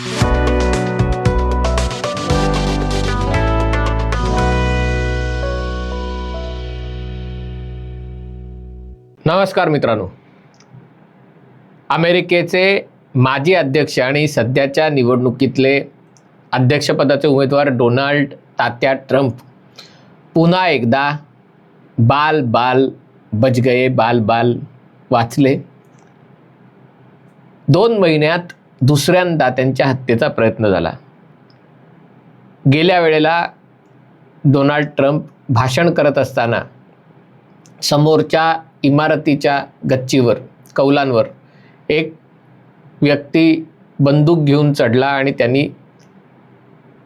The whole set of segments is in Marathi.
नमस्कार मित्रांनो. अमेरिकेचे माजी अध्यक्ष आणि सध्याच्या निवडणुकीतले अध्यक्षपदाचे उमेदवार डोनाल्ड तात्या ट्रम्प पुन्हा एकदा बाल बाल बज गए बाल बाल वाचले. दोन महिन्यात दुसऱ्यांदा त्यांच्या हत्येचा प्रयत्न झाला. गेल्या वेळेला डोनाल्ड ट्रम्प भाषण करत असताना समोरच्या इमारतीच्या गच्चीवर कौलांवर एक व्यक्ती बंदूक घेऊन चढला आणि त्यांनी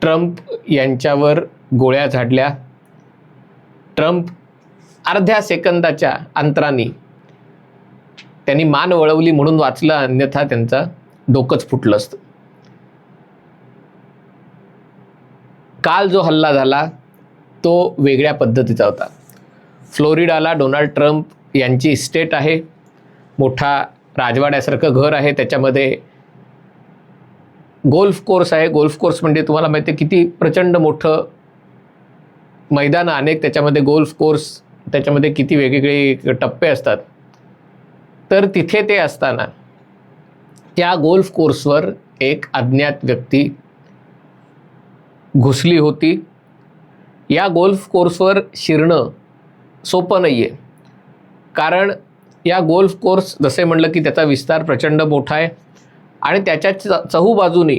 ट्रम्प यांच्यावर गोळ्या झाडल्या. ट्रम्प अर्ध्या सेकंदाच्या अंतराने त्यांनी मान वळवली म्हणून वाचलं अन्यथा त्यांचा डोकंच फुटलं असतं. काल जो हल्ला झाला तो वेगळ्या पद्धतीचा होता. फ्लोरिडाला डोनाल्ड ट्रम्प यांची इस्टेट आहे. मोठा राजवाड्यासारखं घर आहे. त्याच्यामध्ये गोल्फ कोर्स आहे. गोल्फ कोर्स म्हणजे तुम्हाला माहिती आहे किती प्रचंड मोठं मैदान अनेक त्याच्यामध्ये गोल्फ कोर्स त्याच्यामध्ये किती वेगवेगळे टप्पे असतात. तर तिथे ते असताना त्या गोल्फ कोर्सवर एक अज्ञात व्यक्ती घुसली होती. या गोल्फ कोर्सवर शिरणं सोपं नाही आहे कारण या गोल्फ कोर्स जसे म्हणलं की त्याचा विस्तार प्रचंड मोठा आहे आणि त्याच्या च चहूबाजूनी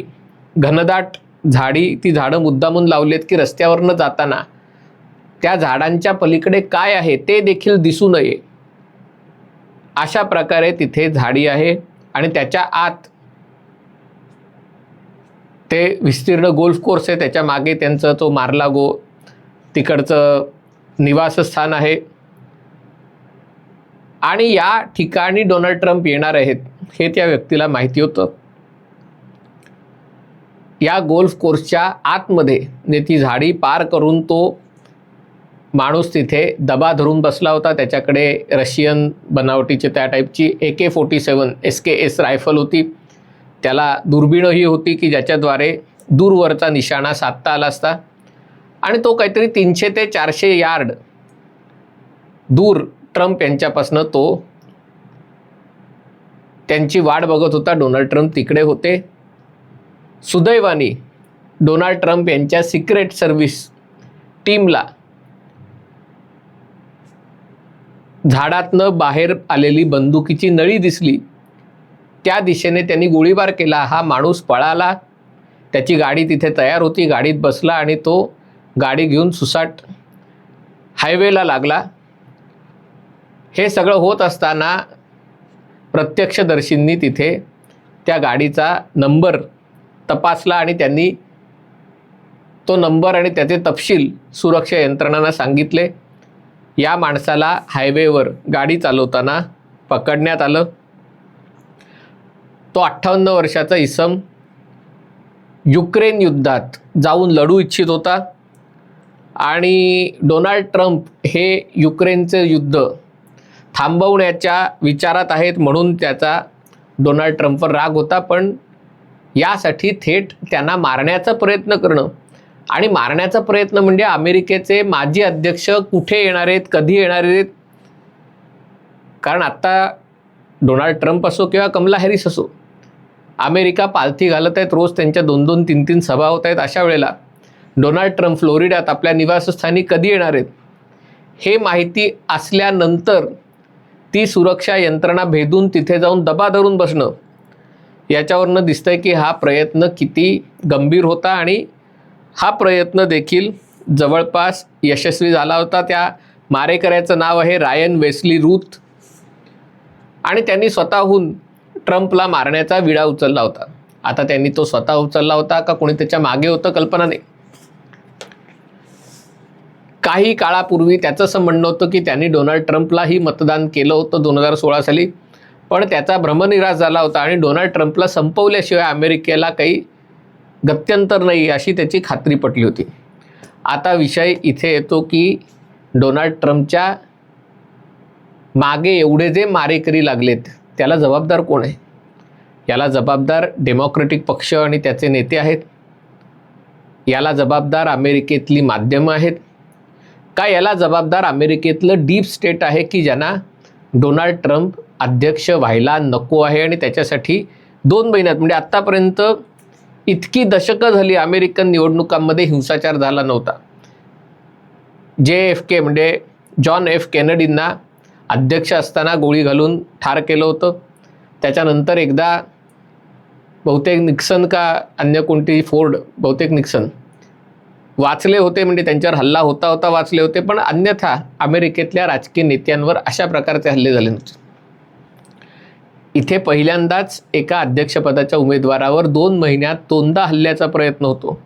घनदाट झाडी ती झाडं मुद्दामून लावली आहेत की रस्त्यावरनं जाताना त्या झाडांच्या पलीकडे काय आहे ते देखील दिसू नये. अशा प्रकारे तिथे झाडी आहे. आणि त्याच्या आत ते विस्तीर्ण गोल्फ कोर्स आहे. त्याच्यामागे त्यांचं तो मार्लागो तिकडचं निवासस्थान आहे. आणि या ठिकाणी डोनाल्ड ट्रम्प येणार आहेत हे त्या व्यक्तीला माहिती होतं. या गोल्फ कोर्सच्या आतमध्ये ने ती झाडी पार करून तो माणूस तिथे दबा धरून बसला होता. त्याच्याकडे रशियन बनावटीचे त्या टाईपची A K forty seven S K S rifle होती. त्याला दुर्बीणही होती की ज्याच्याद्वारे दूरवरचा निशाणा साधता आला असता. आणि तो काहीतरी तीनशे ते चारशे यार्ड दूर ट्रम्प यांच्यापासनं तो त्यांची वाट बघत होता. डोनाल्ड ट्रम्प तिकडे होते. सुदैवानी डोनाल्ड ट्रम्प यांच्या सिक्रेट सर्व्हिस टीमला झाडातनं बाहेर आलेली बंदुकीची नळी दिसली. त्या दिशेने त्यांनी गोळीबार केला. हा माणूस पळाला. त्याची गाडी तिथे तयार होती. गाडीत बसला आणि तो गाडी घेऊन सुसाट हायवेला लागला. हे सगळं होत असताना प्रत्यक्षदर्शींनी तिथे त्या गाडीचा नंबर तपासला आणि त्यांनी तो नंबर आणि त्याचे तपशील सुरक्षा यंत्रणांना सांगितले. या माणसाला हायवेवर गाडी चालवताना पकडण्यात आलं. तो अठ्ठावन्न वर्षाचा इसम युक्रेन युद्धात जाऊन लढू इच्छित होता आणि डोनाल्ड ट्रम्प हे युक्रेनचं युद्ध थांबवण्याच्या विचारात आहेत म्हणून त्याचा डोनाल्ड ट्रम्पवर राग होता. पण यासाठी थेट त्यांना मारण्याचा प्रयत्न करणं आणि मारण्याचा प्रयत्न म्हणजे अमेरिकेचे माजी अध्यक्ष कुठे येणार आहेत कधी येणार आहेत? कारण आत्ता डोनाल्ड ट्रम्प असो किंवा कमला हॅरिस असो अमेरिका पालथी घालत आहेत रोज त्यांच्या दोन दोन तीन तीन सभा होत आहेत अशा वेळेला. डोनाल्ड ट्रम्प फ्लोरिडात आपल्या निवासस्थानी कधी येणार आहेत? हे माहिती असल्यानंतर ती सुरक्षा यंत्रणा भेदून तिथे जाऊन दबा धरून बसणं याच्यावरनं दिसतंय की हा प्रयत्न किती गंभीर होता आणि हा प्रयत्न देखील जवळपास यशस्वी झाला होता. त्या मारेकऱ्याचं नाव आहे रायन वेस्ली रूथ. आणि त्यांनी स्वतःहून ट्रम्पला मारण्याचा विडा उचलला होता. आता त्यांनी तो स्वतः उचलला होता का कोणी त्याच्यामागे होतं कल्पना नाही. काही काळापूर्वी त्याचं असं म्हणणं होतं की त्यांनी डोनाल्ड ट्रम्पलाही मतदान केलं होतं दोन हजार सोळा साली. पण त्याचा भ्रमनिराश झाला होता आणि डोनाल्ड ट्रम्पला संपवल्याशिवाय अमेरिकेला काही गत्यंतर नाही अशी त्याची खात्री पटली होती. आता विषय इथे येतो की डोनाल्ड ट्रम्पच्या मागे एवढे जे मारेकरी लागलेत त्याला जबाबदार कोण आहे? याला जबाबदार डेमोक्रेटिक पक्ष आणि त्याचे नेते आहेत. याला जबाबदार अमेरिकेतली माध्यमं आहेत. का याला जबाबदार अमेरिकेतलं डीप स्टेट आहे की ज्यांना डोनाल्ड ट्रम्प अध्यक्ष व्हायला नको आहे आणि त्याच्यासाठी दोन महिन्यात म्हणजे आत्तापर्यंत इतकी दशकं झाली अमेरिकन निवडणुकांमध्ये हिंसाचार झाला नव्हता. जे एफ के म्हणजे जॉन एफ केनडींना अध्यक्ष असताना गोळी घालून ठार केलं होतं. त्याच्यानंतर एकदा बहुतेक निक्सन का अन्य कोणती फोर्ड बहुतेक निक्सन वाचले होते म्हणजे त्यांच्यावर हल्ला होता होता वाचले होते पण अन्यथा अमेरिकेतल्या राजकीय नेत्यांवर अशा प्रकारचे हल्ले झाले नव्हते. इथे पहिल्यांदाच एका अध्यक्षपदाच्या उमेदवारावर दोन महिन्यात दोनदा हल्ल्याचा प्रयत्न होतो.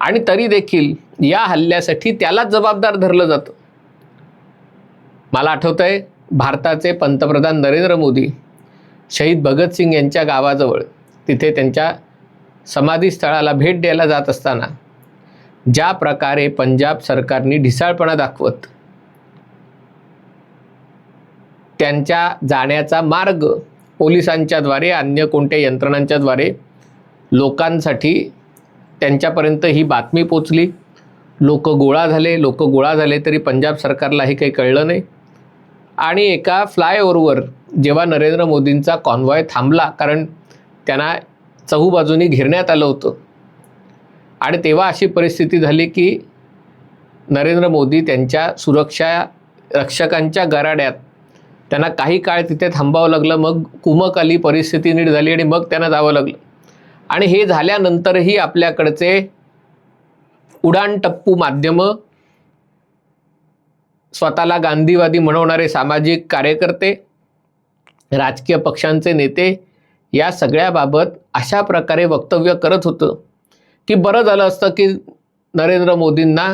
आणि तरी देखील या हल्ल्यासाठी त्यालाच जबाबदार धरलं जातं. मला आठवतं आहे भारताचे पंतप्रधान नरेंद्र मोदी शहीद भगतसिंग यांच्या गावाजवळ तिथे त्यांच्या समाधीस्थळाला भेट द्यायला जात असताना ज्या प्रकारे पंजाब सरकारने ढिसाळपणा दाखवत त्यांच्या जाण्याचा मार्ग पोलिसांच्याद्वारे अन्य कोणत्या यंत्रणांच्याद्वारे लोकांसाठी त्यांच्यापर्यंत ही बातमी पोचली. लोक गोळा झाले लोक गोळा झाले तरी पंजाब सरकारलाही काही कळलं नाही. आणि एका फ्लायओव्हरवर जेव्हा नरेंद्र मोदींचा कॉन्वॉय थांबला कारण त्यांना चहूबाजूनी घेरण्यात आलं होतं. आणि तेव्हा अशी परिस्थिती झाली की नरेंद्र मोदी त्यांच्या सुरक्षा रक्षकांच्या गराड्यात त्यांना काही काळ तिथे थांबावं लागलं मग कुमक आली परिस्थिती नीट झाली आणि मग त्यांना जावं लागलं. आणि हे झाल्यानंतरही आपल्याकडचे उडाण टप्पू माध्यमं स्वतःला गांधीवादी म्हणवणारे सामाजिक कार्यकर्ते राजकीय पक्षांचे नेते या सगळ्याबाबत अशा प्रकारे वक्तव्य करत होतं की बरं झालं असतं की नरेंद्र मोदींना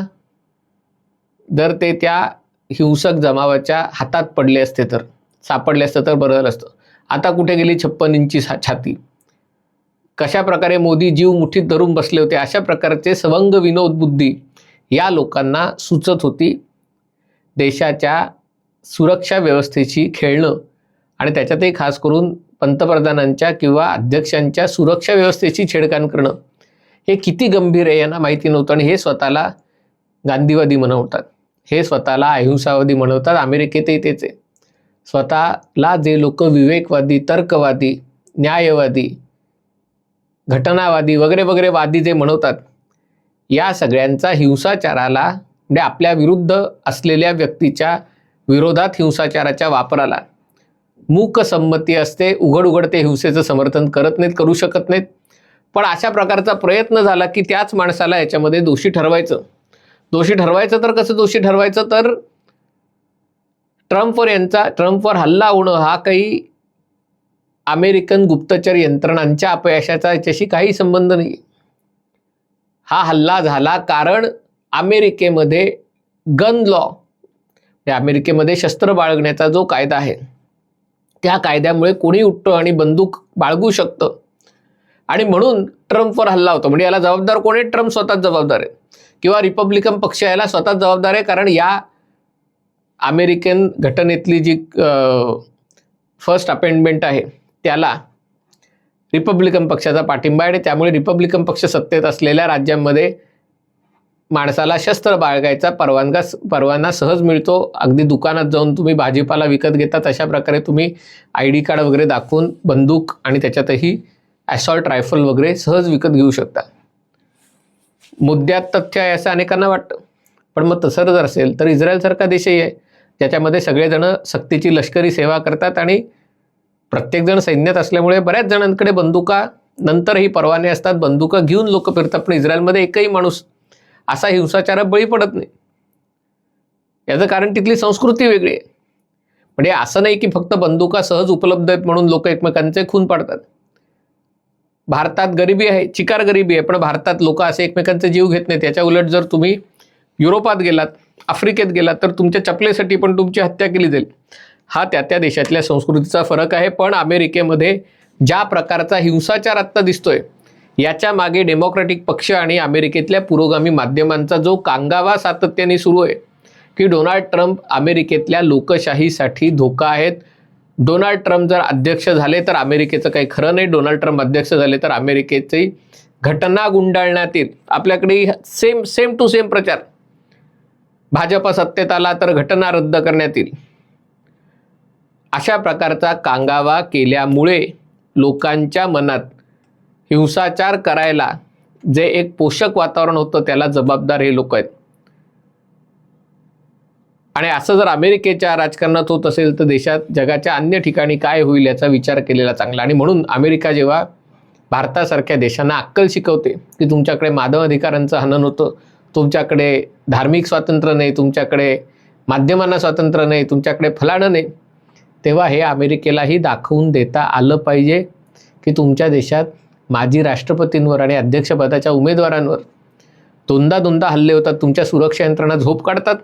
जर ते त्या हिंसक जमावाच्या हातात पडले असते तर सापडले असतं तर बरं झालं असतं. आता कुठे गेली छप्पन इंची छा छाती? कशा प्रकारे मोदी जीव मुठीत धरून बसले होते अशा प्रकारचे सवंग विनोद बुद्धी या लोकांना सुचत होती. देशाच्या सुरक्षा व्यवस्थेची खेळणं आणि त्याच्यातही खास करून पंतप्रधानांच्या किंवा अध्यक्षांच्या सुरक्षा व्यवस्थेची छेडखाण करणं हे किती गंभीर आहे यांना माहिती नव्हतं आणि हे स्वतःला गांधीवादी म्हणवतात. हे स्वतःला अहिंसावादी म्हणवतात अमेरिकेतही तेच आहे. स्वतःला जे लोक विवेकवादी तर्कवादी न्यायवादी घटनावादी वगैरे वगैरे वादी जे म्हणवतात या सगळ्यांचा हिंसाचाराला म्हणजे आपल्या विरुद्ध असलेल्या व्यक्तीच्या विरोधात हिंसाचाराच्या वापराला मूक संमती असते. उघड उघड ते हिंसेचं समर्थन करत नाहीत करू शकत नाहीत. पण अशा प्रकारचा प्रयत्न झाला की त्याच माणसाला याच्यामध्ये दोषी ठरवायचं. दोषी ठरवायचं तर कसं दोषी ठरवायचं? तर ट्रम्पवर यांचा ट्रम्पवर हल्ला होणं हा काही अमेरिकन गुप्तचर यंत्रणांच्या अपयशाचा याच्याशी काही संबंध नाही हा हल्ला झाला कारण अमेरिकेमध्ये गन लॉ म्हणजे अमेरिकेमध्ये शस्त्र बाळगण्याचा जो कायदा आहे त्या कायद्यामुळे कोणी उठतं आणि बंदूक बाळगू शकतं. आणि म्हणून ट्रम्पवर हल्ला होतो. म्हणजे याला जबाबदार कोण आहे? ट्रम्प स्वतःच जबाबदार आहे. किंवा रिपब्लिकन पक्ष याला स्वतः जबाबदार आहे कारण या अमेरिकन घटनेतली जी फर्स्ट अपेंडमेंट आहे त्याला रिपब्लिकन पक्षाचा पाठिंबा आहे त्यामुळे रिपब्लिकन पक्ष सत्तेत असलेल्या राज्यांमध्ये माणसाला शस्त्र बाळगायचा परवानगा परवाना सहज मिळतो. अगदी दुकानात जाऊन तुम्ही भाजीपाला विकत घेता तशा प्रकारे तुम्ही आय डी कार्ड वगैरे दाखवून बंदूक आणि त्याच्यातही ॲसॉल्ट रायफल वगैरे सहज विकत घेऊ शकता. मुद्द्यात तथ्य आहे असं अनेकांना वाटतं. पण मग तसं जर असेल तर इस्रायलसारखा देशही आहे ज्याच्यामध्ये सगळेजणं सक्तीची लष्करी सेवा करतात आणि प्रत्येकजण सैन्यात असल्यामुळे बऱ्याच जणांकडे बंदुका नंतरही परवाने असतात बंदुका घेऊन लोक फिरतात पण इस्रायलमध्ये एकही माणूस असा हिंसाचारात बळी पडत नाही. याचं कारण तिथली संस्कृती वेगळी आहे. म्हणजे असं नाही की फक्त बंदुका सहज उपलब्ध आहेत म्हणून लोक एकमेकांचे खून पाडतात. भारतात गरिबी आहे चिकार गरिबी आहे पण भारतात लोक असे एकमेकांचे जीव घेत नाहीत. याच्या उलट जर तुम्ही युरोपात गेलात आफ्रिकेत गेलात तर तुमच्या चपलेसाठी पण तुमची हत्या केली जाईल. हा त्या त्या देशातल्या संस्कृतीचा फरक आहे पण अमेरिकेमध्ये ज्या प्रकारचा हिंसाचार आत्ता दिसतोय याच्या मागे डेमोक्रॅटिक पक्ष आणि अमेरिकेतल्या पुरोगामी माध्यमांचा जो कांगावा सातत्याने सुरू आहे की डोनाल्ड ट्रम्प अमेरिकेतल्या लोकशाहीसाठी धोका आहेत डोनाल्ड ट्रम्प जर अध्यक्ष झाले तर अमेरिकेचं काही खरं नाही. डोनाल्ड ट्रम्प अध्यक्ष झाले तर अमेरिकेची घटना गुंडाळण्यात येईल. आपल्याकडे सेम सेम टू सेम प्रचार. भाजप सत्तेत आला तर घटना रद्द करण्यात येईल. अशा प्रकारचा कांगावा केल्यामुळे लोकांच्या मनात हिंसाचार करायला जे एक पोषक वातावरण होतं त्याला जबाबदार हे लोक आहेत. आणि असं जर अमेरिकेच्या राजकारणात होत असेल तर देशात जगाच्या अन्य ठिकाणी काय होईल याचा विचार केलेला चांगला. आणि म्हणून अमेरिका जेव्हा भारतासारख्या देशांना अक्कल शिकवते की तुमच्याकडे मानव अधिकारांचं हनन होतं तुमच्याकडे धार्मिक स्वातंत्र्य नाही तुमच्याकडे माध्यमांना स्वातंत्र्य नाही तुमच्याकडे फलाणं नाही तेव्हा हे अमेरिकेलाही दाखवून देता आलं पाहिजे की तुमच्या देशात माजी राष्ट्रपतींवर आणि अध्यक्षपदाच्या उमेदवारांवर दोनदा दोनदा हल्ले होतात तुमच्या सुरक्षा यंत्रणा झोप काढतात.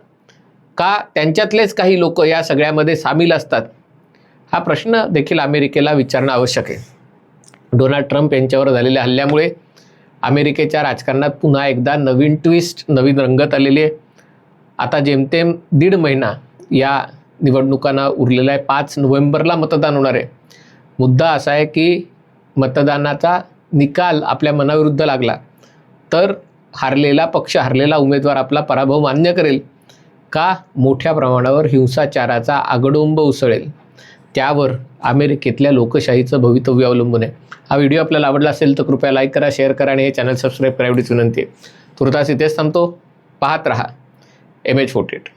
का त्यांच्यातलेच काही लोक या सगळ्यामध्ये सामील असतात? हा प्रश्न देखील अमेरिकेला विचारणं आवश्यक आहे. डोनाल्ड ट्रम्प यांच्यावर झालेल्या हल्ल्यामुळे अमेरिकेच्या राजकारणात पुन्हा एकदा नवीन ट्विस्ट नवीन रंगत आलेली आहे. आता जेमतेम दीड महिना या निवडणुकांना उरलेला आहे. पाच नोव्हेंबरला मतदान होणार आहे. मुद्दा असा आहे की मतदानाचा निकाल आपल्या मनाविरुद्ध लागला तर हारलेला पक्ष हारलेला उमेदवार आपला पराभव मान्य करेल. का मोठ्या प्रमाणावर हिंसाचाराचा आगडोंब उसळेल. त्यावर अमेरिकेतल्या लोकशाहीचं भवितव्य अवलंबून आहे. हा व्हिडिओ आपल्याला आवडला असेल तर कृपया लाईक करा शेअर करा आणि हे चॅनल सबस्क्राईब करा एवढीच विनंती आहे. तुर्तास इथेच थांबतो. पाहत रहा. M H forty eight